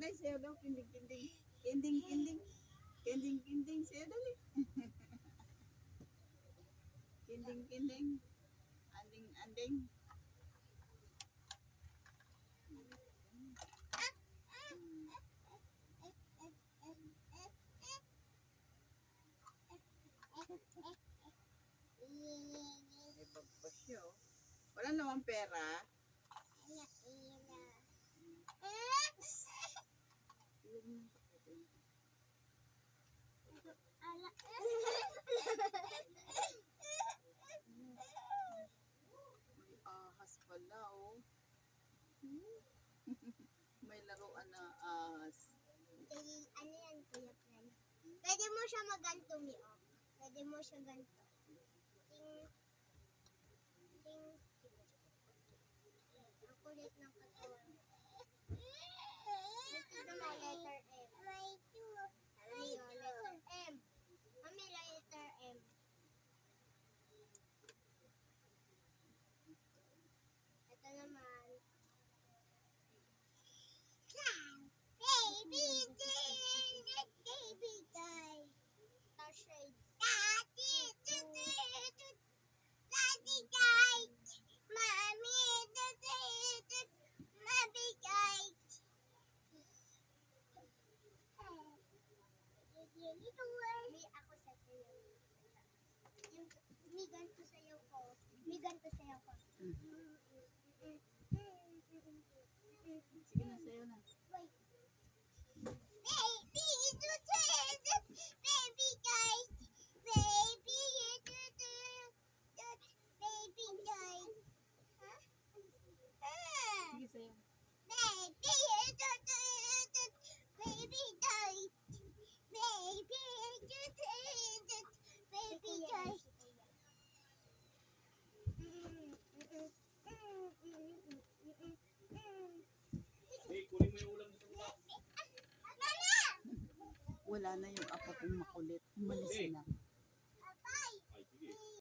Ay, sayo daw, kinding, kinding. Kinding, kinding. Kinding, kinding. Sayo dali. kinding, kinding. Anding, anding. May pagbasyo. Wala namang pera. May ahas pala, oh. May laruan na ahas. ano yan, Kuya Fran? Pwede mo siya maganto, Mi, oh. Pwede mo siya ganto. Ting. Ting. Ang kulit ng katawan. Mi, ako sa sayo. Yung, mi ganito sayo ko. Mi ganito sayo ko. Sige na, sayo na. Wait. Baby, you do this, baby guys. Baby, you do this, baby guys. Huh? Ah. Sige, sayo. Baby, you do this, baby guys. Baby, you do this, baby guys. Hey, kunin mo yung ulam sa baba. Wala na yung apo kong makulit. Umalis na.